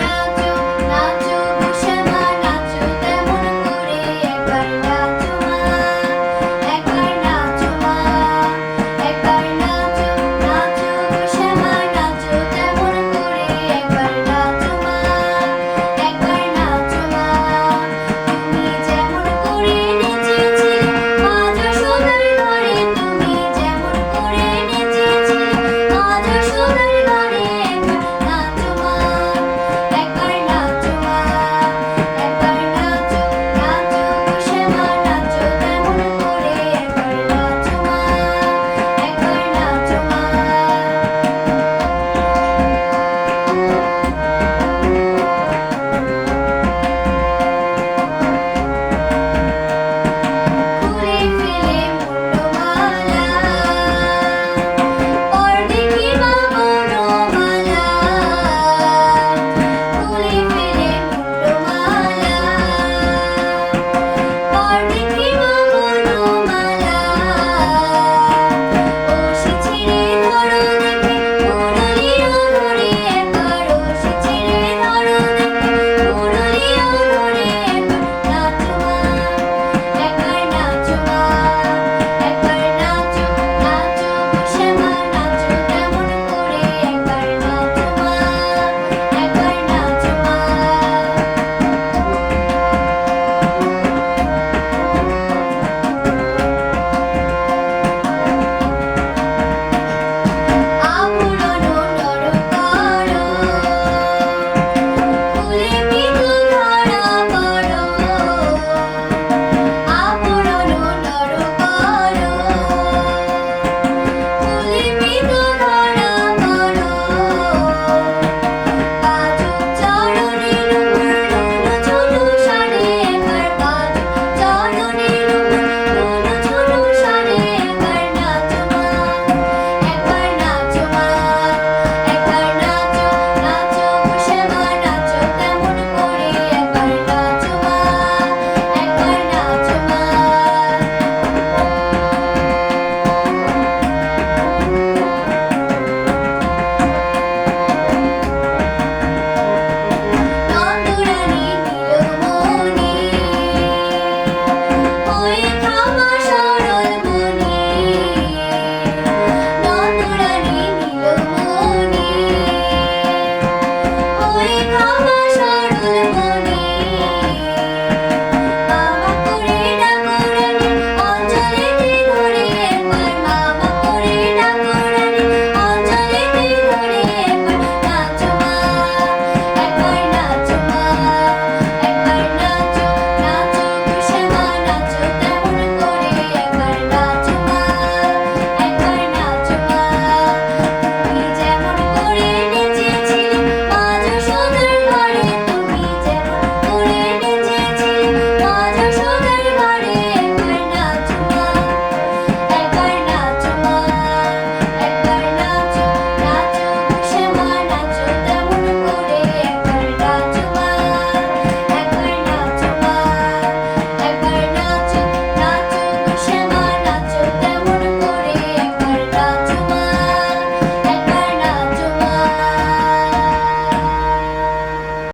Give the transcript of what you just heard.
Nacho, Nacho, Bushama, Nacho, Demon Kore, Ekar Nacho.